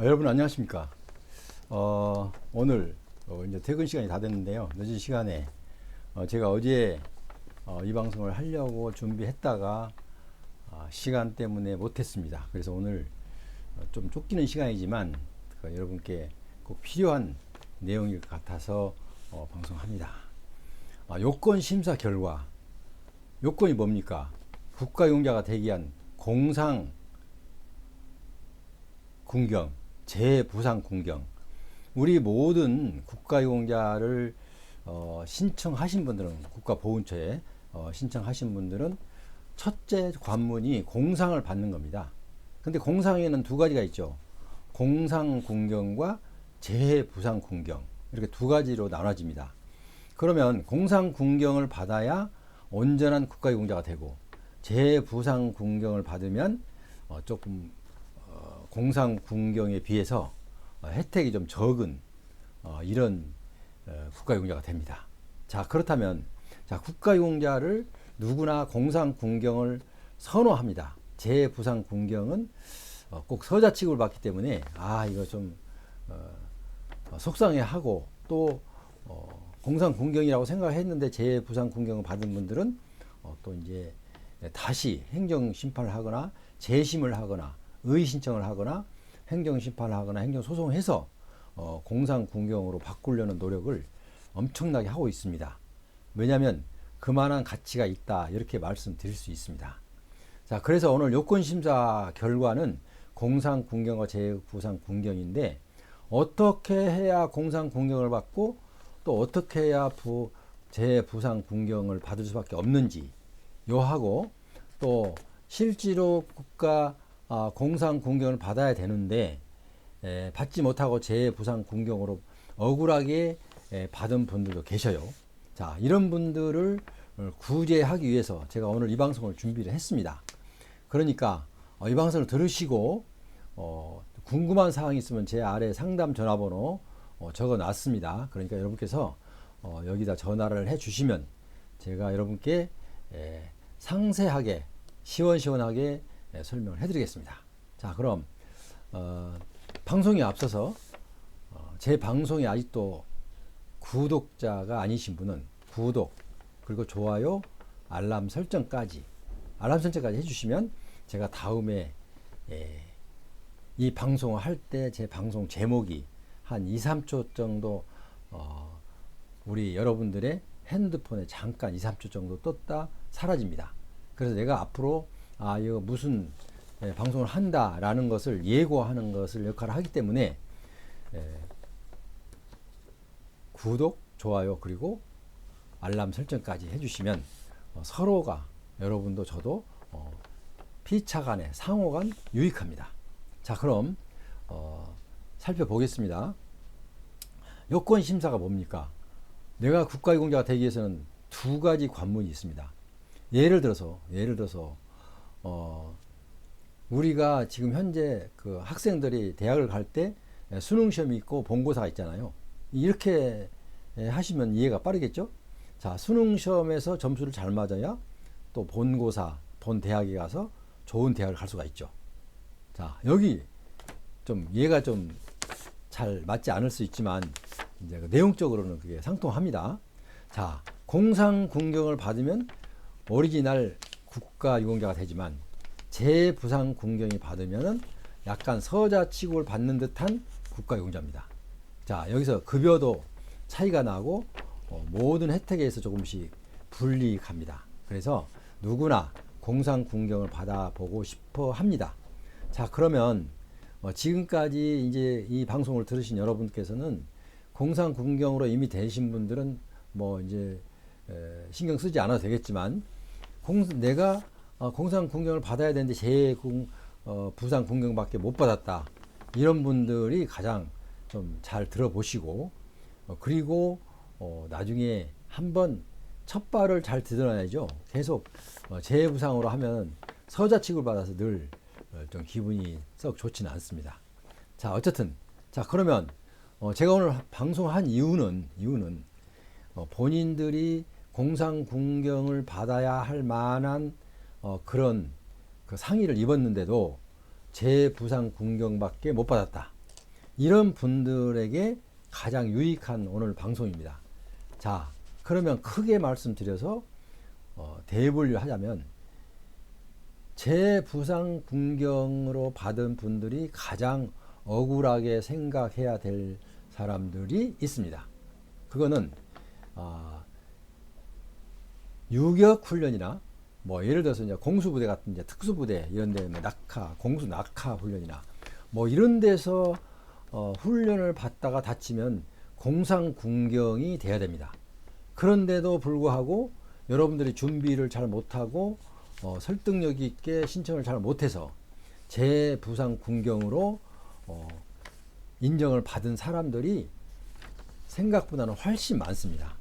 아, 여러분 안녕하십니까? 어, 오늘 어, 이제 퇴근 시간이 다 됐는데요. 늦은 시간에 어, 제가 어제 어, 이 방송을 하려고 준비했다가 아, 시간 때문에 못했습니다. 그래서 오늘 어, 좀 쫓기는 시간이지만 그 여러분께 꼭 필요한 내용일 것 같아서 어, 방송합니다. 아, 요건 심사 결과 요건이 뭡니까? 국가용자가 대기한 공상 군경, 재부상 군경. 우리 모든 국가용자를 어, 신청하신 분들은 국가보훈처에 어, 신청하신 분들은 첫째 관문이 공상을 받는 겁니다. 근데 공상에는 두 가지가 있죠. 공상 군경과 재부상 군경 이렇게 두 가지로 나눠집니다. 그러면 공상 군경을 받아야 온전한 국가유공자가 되고 재부상 군경을 받으면 어, 조금 어, 공상 군경에 비해서 어, 혜택이 좀 적은 어, 이런 어, 국가유공자가 됩니다. 자 그렇다면 자 국가유공자를 누구나 공상 군경을 선호합니다. 재부상 군경은 어, 꼭 서자 취급을 받기 때문에 아 이거 좀 속상해하고 또 어, 공상 군경이라고 생각했는데 재부상 군경을 받은 분들은 어, 또 이제 다시 행정 심판을 하거나 재심을 하거나 의의 신청을 하거나 행정 심판을 하거나 행정 소송을 해서 어, 공상 군경으로 바꾸려는 노력을 엄청나게 하고 있습니다. 왜냐하면 그만한 가치가 있다 이렇게 말씀드릴 수 있습니다. 자, 그래서 오늘 요건 심사 결과는 공상 군경과 재부상 군경인데 어떻게 해야 공상 군경을 받고 또 어떻게 해야 부 재부상 군경을 받을 수밖에 없는지 요하고 또 실제로 국가 아, 공상 군경을 받아야 되는데 에, 받지 못하고 재부상 군경으로 억울하게 에, 받은 분들도 계셔요. 자, 이런 분들을 어, 구제하기 위해서 제가 오늘 이 방송을 준비를 했습니다. 그러니까 어, 이 방송을 들으시고 어, 궁금한 사항이 있으면 제 아래 상담 전화번호 어, 적어 놨습니다. 그러니까 여러분께서 어, 여기다 전화를 해 주시면 제가 여러분께 에, 상세하게 시원시원하게 에, 설명을 해드리겠습니다. 자, 그럼 어, 방송에 앞서서 어, 제 방송이 아직도 구독자가 아니신 분은 구독 그리고 좋아요 알람 설정까지 알람 설정까지 해주시면 제가 다음에 에, 이 방송을 할 때 제 방송 제목이 한 2, 3초 정도 어, 우리 여러분들의 핸드폰에 잠깐 2, 3초 정도 떴다 사라집니다. 그래서 내가 앞으로 아 이거 무슨 예, 방송을 한다라는 것을 예고하는 것을 역할을 하기 때문에 예, 구독, 좋아요 그리고 알람 설정까지 해주시면 어, 서로가 여러분도 저도 어, 피차간에 상호간 유익합니다. 자 그럼 어, 살펴보겠습니다. 요건 심사가 뭡니까? 내가 국가유공자가 되기 위해서는 두 가지 관문이 있습니다. 예를 들어서 예를 들어서 어, 우리가 지금 현재 그 학생들이 대학을 갈 때 수능 시험이 있고 본고사가 있잖아요. 이렇게 하시면 이해가 빠르겠죠? 자, 수능 시험에서 점수를 잘 맞아야 또 본고사, 본 대학에 가서 좋은 대학을 갈 수가 있죠. 자, 여기 좀 이해가 좀 잘 맞지 않을 수 있지만 이제 그 내용적으로는 그게 상통합니다. 자, 공상 군경을 받으면 오리지널 국가 유공자가 되지만 재부상 군경이 받으면은 약간 서자 취급을 받는 듯한 국가 유공자입니다. 자, 여기서 급여도 차이가 나고 어, 모든 혜택에서 조금씩 불리합니다. 그래서 누구나 공상 군경을 받아보고 싶어 합니다. 자, 그러면 어, 지금까지 이제 이 방송을 들으신 여러분께서는 공상 군경으로 이미 되신 분들은 뭐 이제 에, 신경 쓰지 않아도 되겠지만 공, 내가 어, 공상 군경을 받아야 되는데 재공 어, 부상 군경밖에 못 받았다 이런 분들이 가장 좀 잘 들어보시고 어, 그리고 어, 나중에 한번 첫 발을 잘 디뎌놔야죠. 계속 어, 재부상으로 하면 서자 취급을 받아서 늘 어, 좀 기분이 썩 좋지는 않습니다. 자, 어쨌든 자 그러면 어, 제가 오늘 방송한 이유는 이유는 어, 본인들이 공상 군경을 받아야 할 만한 어, 그런 그 상의를 입었는데도 재부상 군경밖에 못 받았다. 이런 분들에게 가장 유익한 오늘 방송입니다. 자, 그러면 크게 말씀드려서 어, 대분류 하자면 재부상 군경으로 받은 분들이 가장 억울하게 생각해야 될 사람들이 있습니다. 그거는 아, 유격 훈련이나 뭐 예를 들어서 이제 공수부대 같은 이제 특수부대 이런 데뭐 낙하, 공수 낙하 훈련이나 뭐 이런 데서 어, 훈련을 받다가 다치면 공상 군경이 돼야 됩니다. 그런데도 불구하고 여러분들이 준비를 잘 못하고 어, 설득력 있게 신청을 잘 못해서 재부상 군경으로 어, 인정을 받은 사람들이 생각보다는 훨씬 많습니다.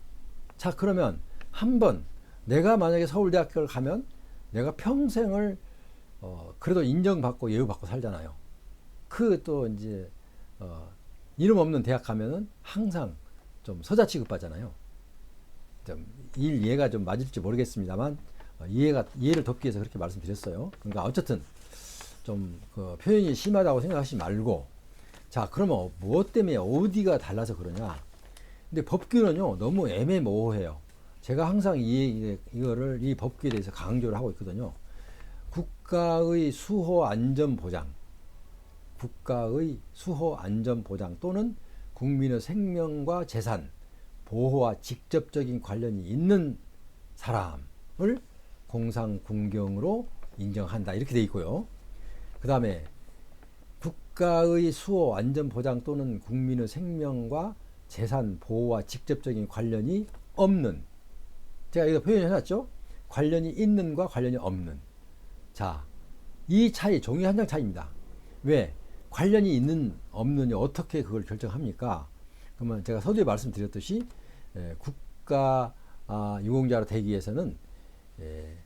자, 그러면 한번 내가 만약에 서울대학교를 가면 내가 평생을 어, 그래도 인정받고 예우받고 살잖아요. 그 또 이제 어, 이름 없는 대학 가면은 항상 좀 서자 취급받잖아요. 좀 일 이해가 좀 맞을지 모르겠습니다만 어, 이해가 이해를 돕기 위해서 그렇게 말씀드렸어요. 그러니까 어쨌든 좀 그 표현이 심하다고 생각하지 말고 자 그러면 무엇 때문에 어디가 달라서 그러냐? 근데 법규는요 너무 애매모호해요. 제가 항상 이 이거를 이 법규에 대해서 강조를 하고 있거든요. 국가의 수호 안전 보장, 국가의 수호 안전 보장 또는 국민의 생명과 재산 보호와 직접적인 관련이 있는 사람을 공상 군경으로 인정한다 이렇게 돼 있고요. 그 다음에 국가의 수호 안전 보장 또는 국민의 생명과 재산 보호와 직접적인 관련이 없는 제가 이거 표현해 놨죠? 관련이 있는과 관련이 없는 자, 이 차이 종이 한 장 차이입니다. 왜? 관련이 있는 없느냐 어떻게 그걸 결정합니까? 그러면 제가 서두에 말씀드렸듯이 에, 국가 아, 유공자로 되기 위해서는 에,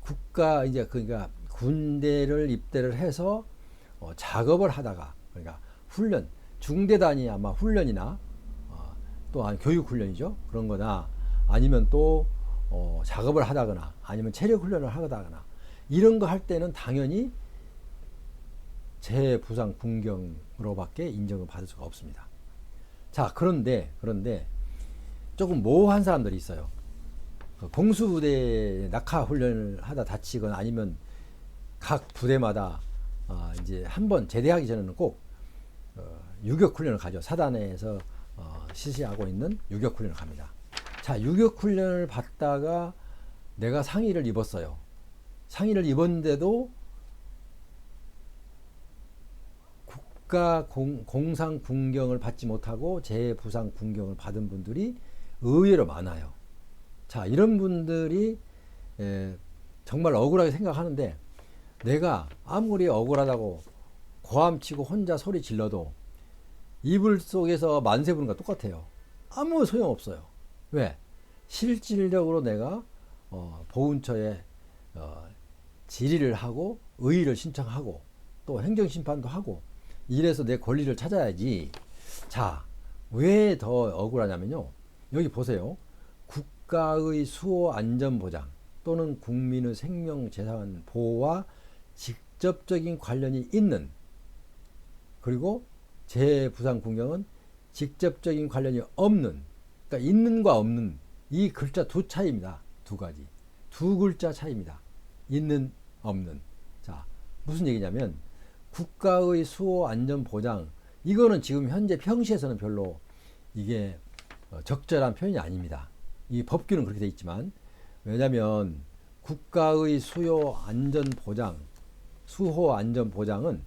국가 이제 그러니까 군대를 입대를 해서 어, 작업을 하다가 그러니까 훈련 중대 단위 아마 훈련이나 어, 또한 교육 훈련이죠 그런 거나 아니면 또 어, 작업을 하다거나 아니면 체력 훈련을 하다거나 이런 거 할 때는 당연히 재부상 군경으로밖에 인정을 받을 수가 없습니다. 자 그런데 그런데 조금 모호한 사람들이 있어요. 그 공수부대 낙하 훈련을 하다 다치거나 아니면 각 부대마다 어, 이제 한 번 제대하기 전에는 꼭 어, 유격 훈련을 가죠. 사단에서 어, 실시하고 있는 유격 훈련을 갑니다. 자, 유격 훈련을 받다가 내가 상의를 입었어요. 상의를 입었는데도 국가 공, 공상 군경을 받지 못하고 재부상 군경을 받은 분들이 의외로 많아요. 자, 이런 분들이 에, 정말 억울하게 생각하는데 내가 아무리 억울하다고 고함치고 혼자 소리 질러도 이불 속에서 만세 부는 거 똑같아요. 아무 소용 없어요. 왜? 실질적으로 내가 어, 보훈처에 어, 질의를 하고 의의를 신청하고 또 행정심판도 하고 이래서 내 권리를 찾아야지. 자, 왜 더 억울하냐면요. 여기 보세요. 국가의 수호 안전 보장 또는 국민의 생명 재산 보호와 직접적인 관련이 있는 그리고 재부상 군경은 직접적인 관련이 없는 그러니까 있는과 없는 이 글자 두 차이입니다. 두 가지. 두 글자 차이입니다. 있는, 없는. 자, 무슨 얘기냐면 국가의 수호 안전 보장 이거는 지금 현재 평시에서는 별로 이게 어, 적절한 표현이 아닙니다. 이 법규는 그렇게 돼 있지만 왜냐하면 국가의 수요 안전 보장, 수호 안전 보장은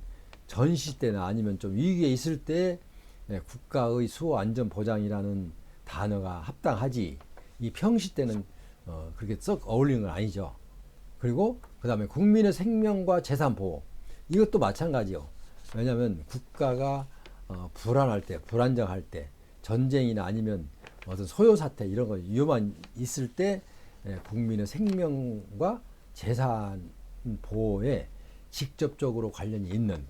전시 때나 아니면 좀 위기에 있을 때 예, 국가의 수호 안전 보장이라는 단어가 합당하지 이 평시 때는 어, 그렇게 썩 어울리는 건 아니죠. 그리고 그 다음에 국민의 생명과 재산 보호 이것도 마찬가지요. 왜냐하면 국가가 어, 불안할 때, 불안정할 때, 전쟁이나 아니면 어떤 소요 사태 이런 거 위험한 있을 때 예, 국민의 생명과 재산 보호에 직접적으로 관련이 있는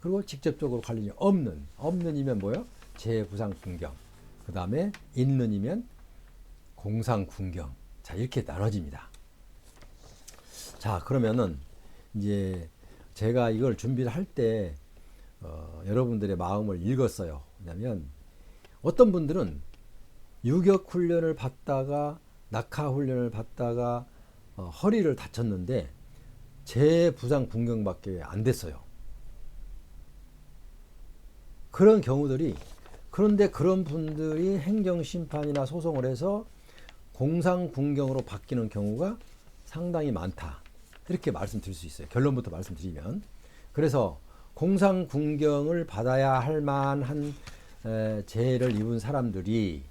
그리고 직접적으로 관련이 없는 없는이면 뭐요? 재부상 군경. 그 다음에 있는이면 공상 군경. 자 이렇게 나눠집니다. 자 그러면은 이제 제가 이걸 준비를 할때 어, 여러분들의 마음을 읽었어요. 왜냐하면 어떤 분들은 유격 훈련을 받다가 낙하 훈련을 받다가 어, 허리를 다쳤는데 재부상 군경밖에 안 됐어요. 그런 경우들이 그런데 그런 분들이 행정심판이나 소송을 해서 공상군경으로 바뀌는 경우가 상당히 많다. 이렇게 말씀드릴 수 있어요. 결론부터 말씀드리면. 그래서 공상군경을 받아야 할 만한 에, 재해를 입은 사람들이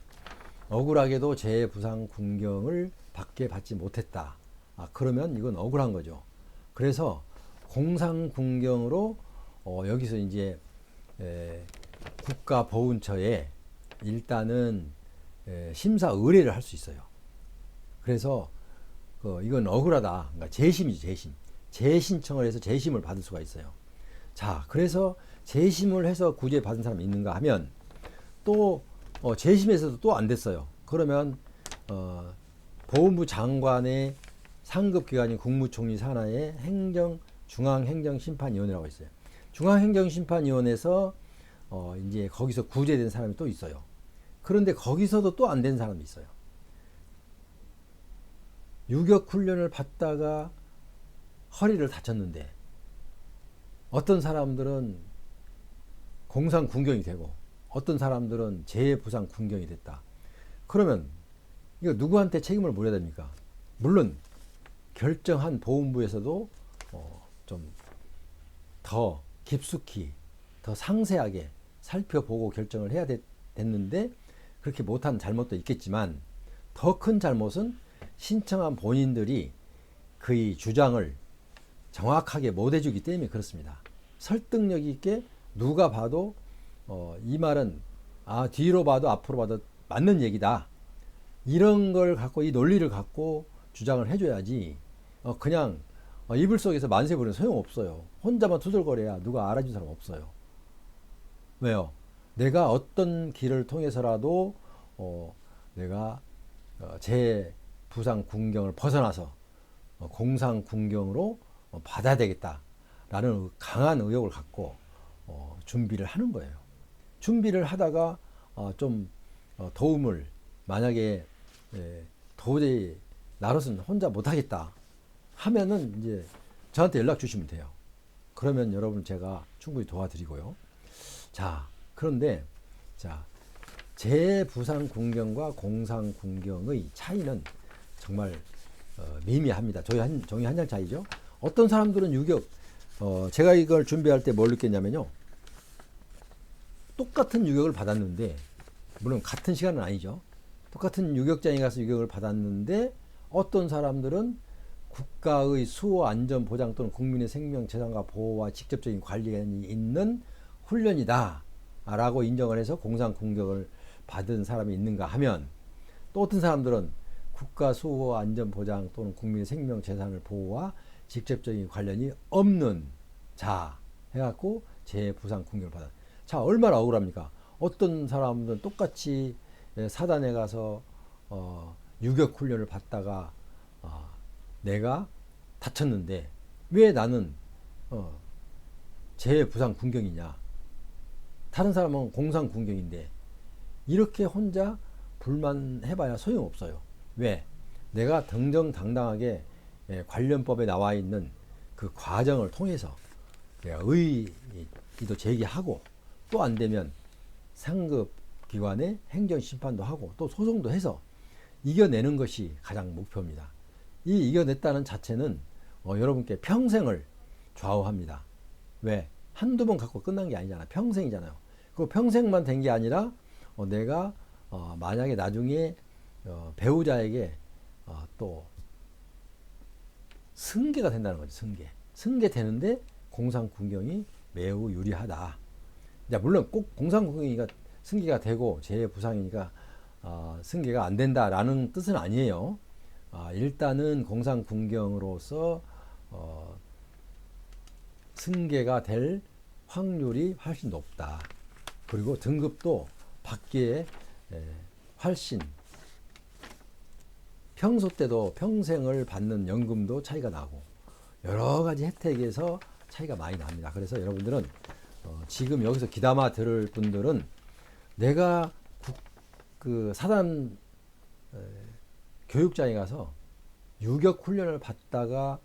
억울하게도 재해 부상 군경을 받게 받지 못했다. 아, 그러면 이건 억울한 거죠. 그래서 공상 군경으로 어, 여기서 이제 에, 국가보훈처에 일단은 에, 심사 의뢰를 할 수 있어요. 그래서 그 이건 억울하다. 그러니까 재심이죠, 재심. 재신청을 해서 재심을 받을 수가 있어요. 자, 그래서 재심을 해서 구제 받은 사람이 있는가 하면 또 어, 재심에서도 또 안 됐어요. 그러면 어, 보훈부 장관의 상급 기관인 국무총리 산하의 행정 중앙행정심판위원회라고 있어요. 중앙행정심판위원회에서 어, 이제 거기서 구제된 사람이 또 있어요. 그런데 거기서도 또 안 된 사람이 있어요. 유격 훈련을 받다가 허리를 다쳤는데 어떤 사람들은 공상 군경이 되고 어떤 사람들은 재부상 군경이 됐다. 그러면 이거 누구한테 책임을 물어야 됩니까? 물론 결정한 보훈부에서도 어, 좀더 깊숙이 더 상세하게 살펴보고 결정을 해야 됐, 됐는데 그렇게 못한 잘못도 있겠지만 더 큰 잘못은 신청한 본인들이 그의 주장을 정확하게 못 해주기 때문에 그렇습니다. 설득력 있게 누가 봐도 어, 이 말은 아 뒤로 봐도 앞으로 봐도 맞는 얘기다. 이런 걸 갖고 이 논리를 갖고 주장을 해줘야지 어, 그냥 어, 이불 속에서 만세 부르는 소용 없어요. 혼자만 투덜거려야 누가 알아준 사람 없어요. 왜요? 내가 어떤 길을 통해서라도 어, 내가 어, 제 부상 군경을 벗어나서 어, 공상 군경으로 어, 받아야 되겠다라는 강한 의욕을 갖고 어, 준비를 하는 거예요. 준비를 하다가 어, 좀 어, 도움을 만약에 예, 도저히 나로서는 혼자 못하겠다 하면은 이제 저한테 연락 주시면 돼요. 그러면 여러분 제가 충분히 도와드리고요. 자, 그런데 자 재부상 군경과 공상 군경의 차이는 정말 어, 미미합니다. 저희 한 종이 한 장 차이죠. 어떤 사람들은 유격 어, 제가 이걸 준비할 때 뭘 느꼈냐면요. 똑같은 유격을 받았는데 물론 같은 시간은 아니죠. 똑같은 유격장에 가서 유격을 받았는데 어떤 사람들은 국가의 수호 안전 보장 또는 국민의 생명 재산과 보호와 직접적인 관련이 있는 훈련이다. 라고 인정을 해서 공상 공격을 받은 사람이 있는가 하면 또 어떤 사람들은 국가 수호 안전 보장 또는 국민의 생명 재산을 보호와 직접적인 관련이 없는 자 해갖고 재부상 공격을 받아. 자 얼마나 억울합니까? 어떤 사람들은 똑같이 사단에 가서 어, 유격 훈련을 받다가 어, 내가 다쳤는데 왜 나는 어, 재부상 군경이냐? 다른 사람은 공상 군경인데 이렇게 혼자 불만해봐야 소용없어요. 왜? 내가 정정당당하게 예, 관련법에 나와 있는 그 과정을 통해서 의의도 제기하고 또 안 되면 상급 기관의 행정 심판도 하고 또 소송도 해서 이겨내는 것이 가장 목표입니다. 이 이겨냈다는 자체는 어, 여러분께 평생을 좌우합니다. 왜? 한두 번 갖고 끝난 게 아니잖아. 평생이잖아요. 그 평생만 된 게 아니라 어, 내가 어, 만약에 나중에 어, 배우자에게 어, 또 승계가 된다는 거죠. 승계. 승계 되는데 공상군경이 매우 유리하다. 자, 물론 꼭 공상군경이가 승계가 되고 재부상이니까 어, 승계가 안 된다라는 뜻은 아니에요. 아, 일단은 공상군경으로서 어, 승계가 될 확률이 훨씬 높다. 그리고 등급도 받기에 에, 훨씬 평소 때도 평생을 받는 연금도 차이가 나고 여러 가지 혜택에서 차이가 많이 납니다. 그래서 여러분들은 어, 어, 지금 여기서 기담아 들을 분들은 내가 국, 그 사단 에, 교육장에 가서 유격 훈련을 받다가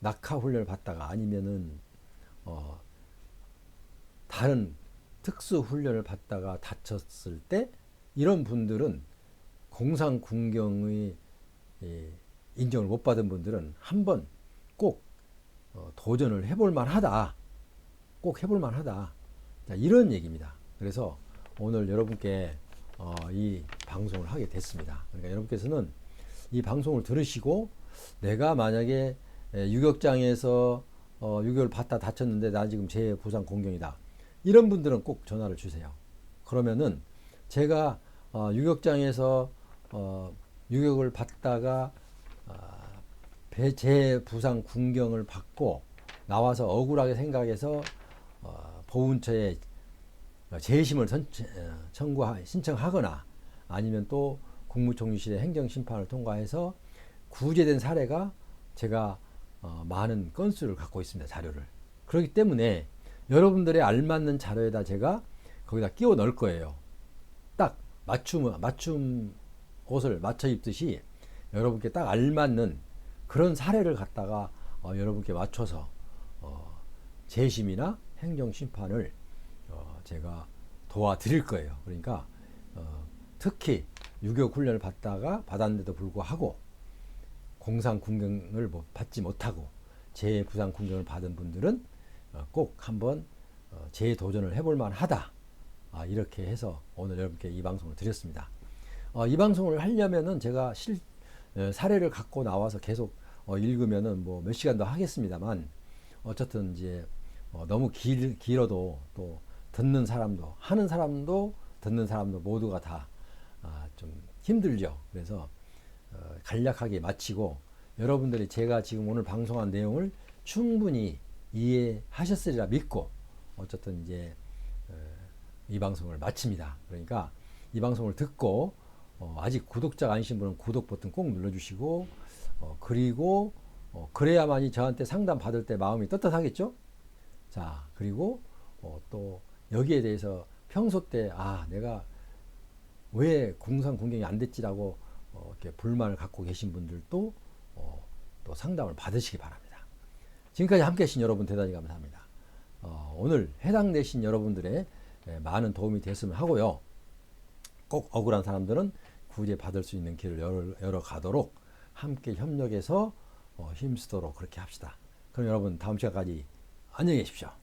낙하 훈련을 받다가 아니면은 어, 다른 특수 훈련을 받다가 다쳤을 때 이런 분들은 공상 군경의 예, 인정을 못 받은 분들은 한번 꼭 어, 도전을 해볼 만하다. 꼭 해볼 만하다. 자, 이런 얘기입니다. 그래서 오늘 여러분께 어, 이 방송을 하게 됐습니다. 그러니까 여러분께서는 이 방송을 들으시고 내가 만약에 에, 유격장에서 어, 유격을 받다 다쳤는데 나 지금 재부상 공경이다. 이런 분들은 꼭 전화를 주세요. 그러면은 제가 어, 유격장에서 어, 유격을 받다가 아, 배- 재부상 군경을 받고 나와서 억울하게 생각해서 어, 보훈처에 재심을 선, 어, 청구하, 신청하거나 아니면 또 국무총리실의 행정심판을 통과해서 구제된 사례가 제가 어, 많은 건수를 갖고 있습니다. 자료를. 그렇기 때문에 여러분들의 알맞는 자료에다 제가 거기다 끼워 넣을 거예요. 딱 맞춤 맞춤 옷을 맞춰 입듯이 여러분께 딱 알맞는 그런 사례를 갖다가 어, 여러분께 맞춰서 어, 재심이나 행정 심판을 어, 제가 도와드릴 거예요. 그러니까 어, 특히 유교 훈련을 받다가 받았는데도 불구하고 공상 군경을 못- 받지 못하고 재부상 군경을 받은 분들은 어, 꼭 한번 어, 재도전을 해볼 만하다. 아, 이렇게 해서 오늘 여러분께 이 방송을 드렸습니다. 어, 이 방송을 하려면은 제가 실 에, 사례를 갖고 나와서 계속 어, 읽으면은 뭐 몇 시간 더 하겠습니다만 어쨌든 이제 어, 너무 길, 길어도 또 듣는 사람도 하는 사람도 듣는 사람도 모두가 다 아, 좀 힘들죠. 그래서 어, 간략하게 마치고 여러분들이 제가 지금 오늘 방송한 내용을 충분히 이해하셨으리라 믿고 어쨌든 이제 어, 이 방송을 마칩니다. 그러니까 이 방송을 듣고 어, 아직 구독자가 아니신 분은 구독 버튼 꼭 눌러주시고 어, 그리고 어, 그래야만이 저한테 상담 받을 때 마음이 떳떳하겠죠. 자 그리고 어, 또 여기에 대해서 평소 때 아 내가 왜 공상 공경이 안 됐지라고 어, 이렇게 불만을 갖고 계신 분들도 어, 또 상담을 받으시기 바랍니다. 지금까지 함께 해주신 여러분 대단히 감사합니다. 어, 오늘 해당되신 여러분들의 에, 많은 도움이 됐으면 하고요. 꼭 억울한 사람들은 구제 받을 수 있는 길을 열어, 열어 가도록 함께 협력해서 어, 힘쓰도록 그렇게 합시다. 그럼 여러분 다음 시간까지 안녕히 계십시오.